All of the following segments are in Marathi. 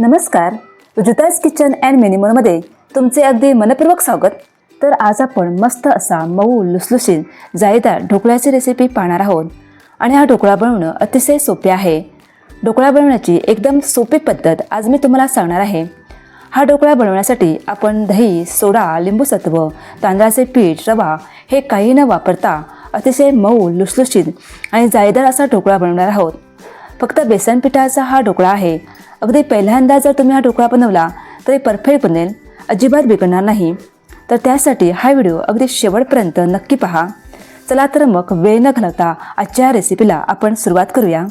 नमस्कार रुजुताज किचन अँड मिनिमलमध्ये तुमचे अगदी मनपूर्वक स्वागत. तर आज आपण मस्त असा मऊ लुसलुशीत जाळीदार ढोकळ्याची रेसिपी पाहणार आहोत. आणि हा ढोकळा बनवणं अतिशय सोपे आहे. ढोकळा बनवण्याची एकदम सोपी पद्धत आज मी तुम्हाला सांगणार आहे. हा ढोकळा बनवण्यासाठी आपण दही सोडा लिंबूसत्व तांदळाचे पीठ रवा हे काही न वापरता अतिशय मऊ लुसलुशीत आणि जाळीदार असा ढोकळा बनवणार आहोत. फक्त बेसन पिठाचा हा ढोकळा आहे. अगदी पहिल्यांदा जर तुम्ही हा ढोकळा बनवला तरी परफेक्ट बनेल. अजिबात बिघडणार नाही. तर त्यासाठी हा व्हिडिओ अगदी शेवटपर्यंत नक्की पहा. चला तर मग वेळ न घालवता आजच्या रेसिपीला आपण सुरुवात करूया.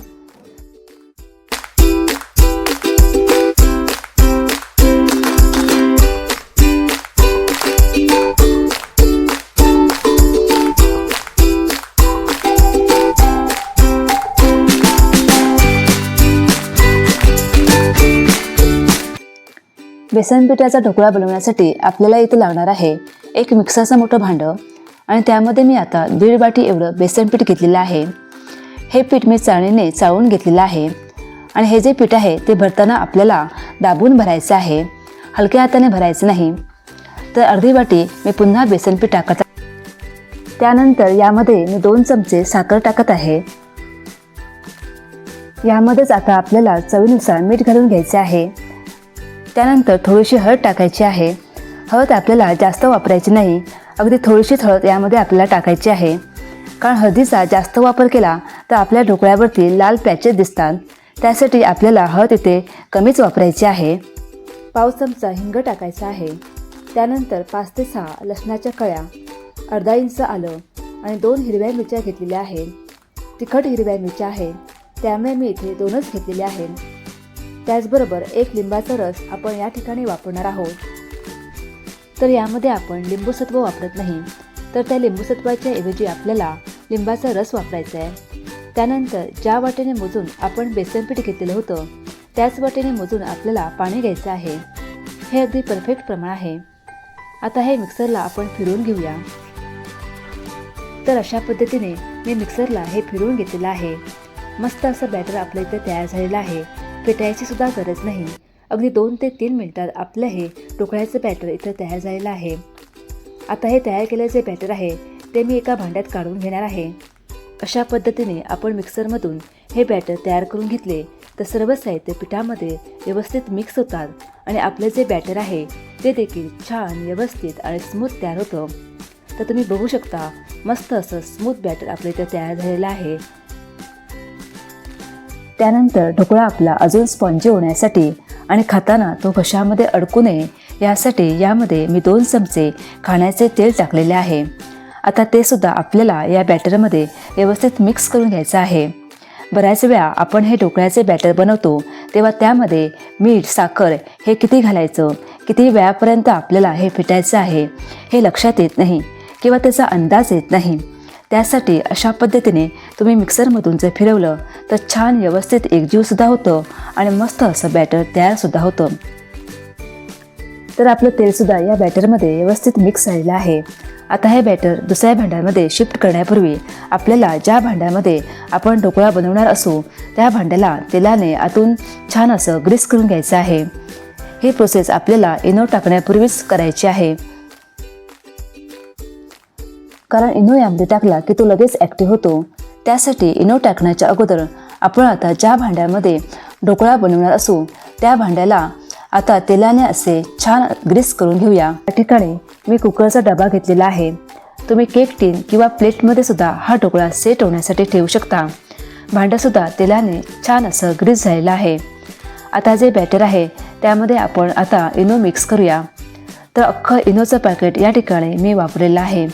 बेसन पिठाचा ढोकळा बनवण्यासाठी आपल्याला इथे लागणार आहे एक मिक्सरचं मोठं भांडं. आणि त्यामध्ये मी आता दीड वाटी एवढं बेसन पीठ घेतलेलं आहे. हे पीठ मी चाळणीने चाळून घेतलेलं आहे. आणि हे जे पीठ आहे ते भरताना आपल्याला दाबून भरायचं आहे. हलक्या हाताने भरायचं नाही. तर अर्धी वाटी मी पुन्हा बेसन पीठ टाकत त्यानंतर यामध्ये मी दोन चमचे साखर टाकत आहे. यामध्येच आता आपल्याला चवीनुसार मीठ घालून घ्यायचे आहे. त्यानंतर थोडीशी हळद टाकायची आहे. हळद आपल्याला जास्त वापरायची नाही. अगदी थोडीशीच हळद यामध्ये आपल्याला टाकायची आहे. कारण हळदीचा जास्त वापर केला तर आपल्या ढोकळ्यावरती लाल पॅचेस दिसतात. त्यासाठी आपल्याला हळद इथे कमीच वापरायची आहे. पाव चमचा हिंग टाकायचा आहे. त्यानंतर पाच ते सहा लसणाच्या कळ्या अर्धा इंच आलं आणि दोन हिरव्या मिरच्या घेतलेल्या आहेत. तिखट हिरव्या मिरच्या आहेत. त्यामुळे मी इथे दोनच घेतलेल्या आहेत. त्याचबरोबर एक लिंबाचा रस आपण या ठिकाणी वापरणार आहोत. तर यामध्ये आपण लिंबूसत्व वापरत नाही तर त्या लिंबूसत्वाच्या ऐवजी आपल्याला लिंबाचा रस वापरायचा आहे. त्यानंतर ज्या वाटेने मोजून आपण बेसन पीठ घेतलेलं होतं त्याच वाटेने मोजून आपल्याला पाणी घ्यायचं आहे. हे अगदी परफेक्ट प्रमाण आहे. आता हे मिक्सरला आपण फिरवून घेऊया. तर अशा पद्धतीने मी मिक्सरला हे फिरवून घेतलेलं आहे. मस्त असं बॅटर आपल्या इथे तयार झालेलं आहे. फेटायची सुद्धा गरज नाही. अगदी दोन ते तीन मिनिटात आपलं हे ढोकळ्याचं बॅटर इथं तयार झालेलं आहे. आता हे तयार केलेलं जे बॅटर आहे ते मी एका भांड्यात काढून घेणार आहे. अशा पद्धतीने आपण मिक्सरमधून हे बॅटर तयार करून घेतले तर सर्व साहित्य पिठामध्ये व्यवस्थित मिक्स होतात आणि आपलं जे बॅटर आहे ते देखील छान व्यवस्थित आणि स्मूथ तयार होतं. तर तुम्ही बघू शकता मस्त असं स्मूथ बॅटर आपलं इथं तयार झालेलं आहे. त्यानंतर ढोकळा आपला अजून स्पॉन्जी होण्यासाठी आणि खाताना तो घशामध्ये अडकू नये यासाठी यामध्ये मी दोन चमचे खाण्याचे तेल टाकलेले आहे. आता ते सुद्धा आपल्याला या बॅटरमध्ये व्यवस्थित मिक्स करून घ्यायचं आहे. बऱ्याच वेळा आपण हे ढोकळ्याचे बॅटर बनवतो तेव्हा त्यामध्ये मीठ साखर हे किती घालायचं किती वेळापर्यंत आपल्याला हे फिटायचं आहे हे लक्षात येत नाही किंवा त्याचा अंदाज येत नाही. त्यासाठी अशा पद्धतीने तुम्ही मिक्सरमधून जर फिरवलं तर छान व्यवस्थित एकजीवसुद्धा होतं आणि मस्त असं बॅटर तयारसुद्धा होतं. तर आपलं तेलसुद्धा या बॅटरमध्ये व्यवस्थित मिक्स झालेलं आहे. आता हे बॅटर दुसऱ्या भांड्यामध्ये शिफ्ट करण्यापूर्वी आपल्याला ज्या भांड्यामध्ये आपण ढोकळा बनवणार असू त्या भांड्याला तेलाने आतून छान असं ग्रीस करून घ्यायचं आहे. ही प्रोसेस आपल्याला इनो टाकण्यापूर्वीच करायची आहे. कारण इनो यामध्ये टाकला की तो लगेच ॲक्टिव्ह होतो. त्यासाठी इनो टाकण्याच्या अगोदर आपण आता ज्या भांड्यामध्ये ढोकळा बनवणार असू त्या भांड्याला आता तेलाने असे छान ग्रीस करून घेऊया. या ठिकाणी मी कुकरचा डबा घेतलेला आहे. तुम्ही केक टीन किंवा प्लेटमध्ये सुद्धा हा ढोकळा सेट होण्यासाठी ठेवू शकता. भांडंसुद्धा तेलाने छान असं ग्रीस झालेलं आहे. आता जे बॅटर आहे त्यामध्ये आपण आता इनो मिक्स करूया. तर अख्खं इनोचं पॅकेट या ठिकाणी मी वापरलेलं आहे.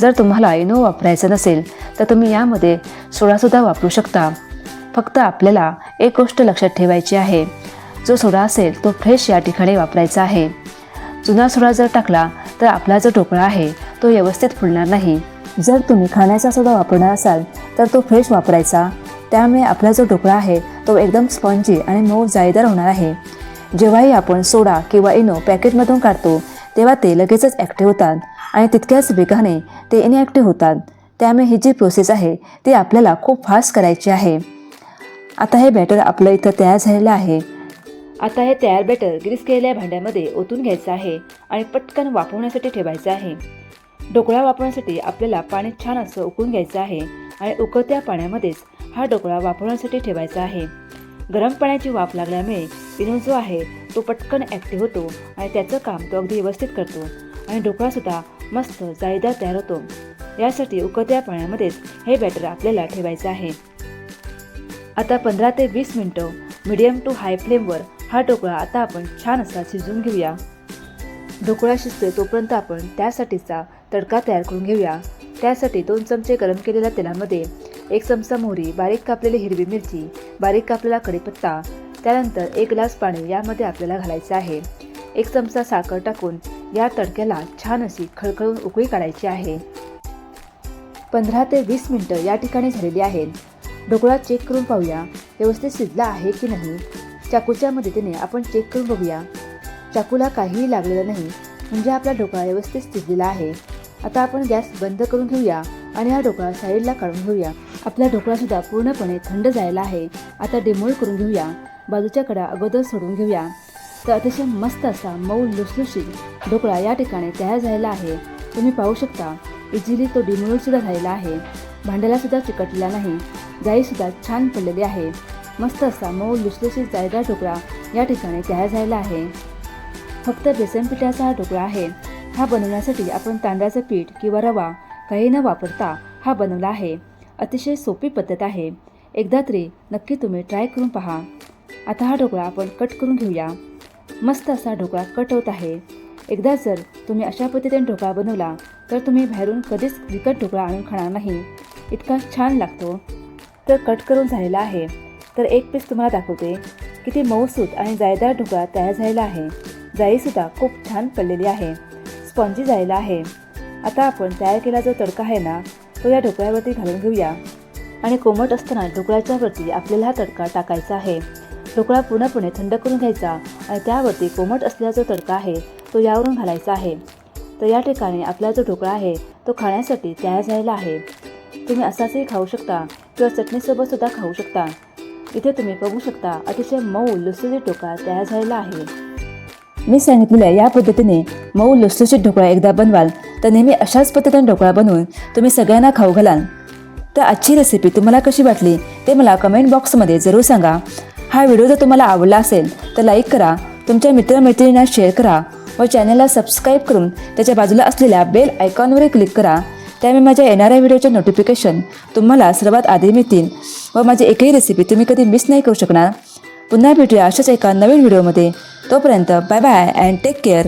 जर तुम्हाला इनो वापरायचं नसेल तर तुम्ही यामध्ये सोडासुद्धा वापरू शकता. फक्त आपल्याला एक गोष्ट लक्षात ठेवायची आहे. जो सोडा असेल तो फ्रेश या ठिकाणी वापरायचा आहे. जुना सोडा जर टाकला तर आपला जो ढोकळा आहे तो व्यवस्थित फुलणार नाही. जर तुम्ही खाण्याचा सोडा वापरणार असाल तर तो फ्रेश वापरायचा. त्यामुळे आपला जो ढोकळा आहे तो एकदम स्पॉन्जी आणि मऊ जाळीदार होणार आहे. जेव्हाही आपण सोडा किंवा इनो पॅकेटमधून काढतो तेव्हा ते लगेचच ॲक्टिव्ह होतात. आणि तितक्याच वेगाने ते इनॲक्टिव्ह होतात. त्यामुळे ही जी प्रोसेस आहे ती आपल्याला खूप फास्ट करायची आहे. आता हे बॅटर आपलं इथं तयार झालेलं आहे. आता हे तयार बॅटर ग्रीस केलेल्या भांड्यामध्ये ओतून घ्यायचं आहे आणि पटकन वापरण्यासाठी ठेवायचं आहे. ढोकळा वापरण्यासाठी आपल्याला पाणी छान असं उकळून घ्यायचं आहे आणि उकळत्या पाण्यामध्येच हा ढोकळा वापरण्यासाठी ठेवायचा आहे. गरम पाण्याची वाफ लागल्यामुळे इनो जो आहे तो पटकन ॲक्टिव्ह होतो आणि त्याचं काम तो अगदी व्यवस्थित करतो. आणि ढोकळासुद्धा मस्त जाळीदार तयार होतो. यासाठी उकळत्या पाण्यामध्येच हे बॅटर आपल्याला ठेवायचं आहे. आता पंधरा ते वीस मिनटं मिडियम टू हाय फ्लेमवर हा ढोकळा आता आपण छान असा शिजवून घेऊया. ढोकळा शिजतोय तोपर्यंत आपण त्यासाठीचा तडका तयार करून घेऊया. त्यासाठी दोन चमचे गरम केलेल्या तेलामध्ये एक चमचा मोहरी बारीक कापलेली हिरवी मिरची बारीक कापलेला कढीपत्ता त्यानंतर एक ग्लास पाणी यामध्ये आपल्याला घालायचं आहे. एक चमचा साखर टाकून या तडक्याला छान अशी खळखळून उकळी काढायची आहे. पंधरा ते वीस मिनटं या ठिकाणी झालेली आहेत. ढोकळा चेक करून पाहूया व्यवस्थित शिजला आहे की नाही? चाकूच्या मदतीने आपण चेक करून बघूया. चाकूला काहीही लागलेलं नाही म्हणजे आपला ढोकळा व्यवस्थित शिजलेला आहे. आता आपण गॅस बंद करून घेऊया आणि हा ढोकळा साईडला काढून घेऊया. आपला ढोकळासुद्धा पूर्णपणे थंड जायला आहे. आता डिमोळ करून घेऊया. बाजूच्या कडा अगोदर सोडून घेऊया. तर अतिशय मस्त असा मऊ लुसलुशीत ढोकळा या ठिकाणी तयार झालेला आहे. तुम्ही पाहू शकता इझिली तो डिमोळसुद्धा झालेला आहे. भांड्यालासुद्धा चिकटलेला नाही. जाईसुद्धा छान पडलेली आहे. मस्त असा मऊ लुसलुशीत जायदार ढोकळा या ठिकाणी तयार झालेला आहे. फक्त बेसन पिठाचा हा ढोकळा आहे. हा बनवण्यासाठी आपण तांदळाचं पीठ किंवा रवा काही न वापरता हा बनवला आहे. अतिशय सोपी पद्धत आहे. एकदा तरी नक्की तुम्ही ट्राय करून पहा. आता हा ढोकळा आपण कट करून घेऊया. मस्त असा ढोकळा कट होत आहे. एकदा जर तुम्ही अशा पद्धतीने ढोकळा बनवला तर तुम्ही बाहेरून कधीच विकत ढोकळा आणून खाणार नाही. इतका छान लागतो. तर कट करून झालेला आहे. तर एक पीस तुम्हाला दाखवते किती मऊसूत आणि जायदार ढोकळा तयार झालेला आहे. जाईसुद्धा खूप छान पडलेली आहे. स्पॉन्जी झालेला आहे. आता आपण तयार केला जो तडका आहे ना तो या ढोकळ्यावरती घालून घेऊया. आणि कोमट असताना ढोकळ्याच्या वरती आपल्याला हा तडका टाकायचा आहे. ढोकळा पूर्णपणे थंड करून घ्यायचा आणि त्यावरती कोमट असलेला जो तडका आहे तो यावरून घालायचा आहे. तर या ठिकाणी आपला जो ढोकळा आहे तो खाण्यासाठी तयार झालेला आहे. तुम्ही असाचही खाऊ शकता किंवा चटणीसोबतसुद्धा खाऊ शकता. इथे तुम्ही बघू शकता अतिशय मऊ लुसलुशीत ढोकळा तयार झालेला आहे. मी सांगितलेल्या या पद्धतीने मऊ लुसलुशीत ढोकळा एकदा बनवाल तर नेहमी अशाच पद्धतीने ढोकळा बनवून तुम्ही सगळ्यांना खाऊ घालाल. तर आजची रेसिपी तुम्हाला कशी वाटली ते मला कमेंट बॉक्समध्ये जरूर सांगा. हा व्हिडिओ जर तुम्हाला आवडला असेल तर लाईक करा तुमच्या मित्रमैत्रिणींना शेअर करा व चॅनलला सबस्क्राईब करून त्याच्या बाजूला असलेल्या बेल आयकॉनवर क्लिक करा. त्यामुळे माझ्या येणाऱ्या व्हिडिओचे नोटिफिकेशन तुम्हाला सर्वात आधी मिळतील व माझी एकही रेसिपी तुम्ही कधी मिस नाही करू शकणार. पुन्हा भेटूया अशाच एका नवीन व्हिडिओमध्ये तोपर्यंत bye bye and take care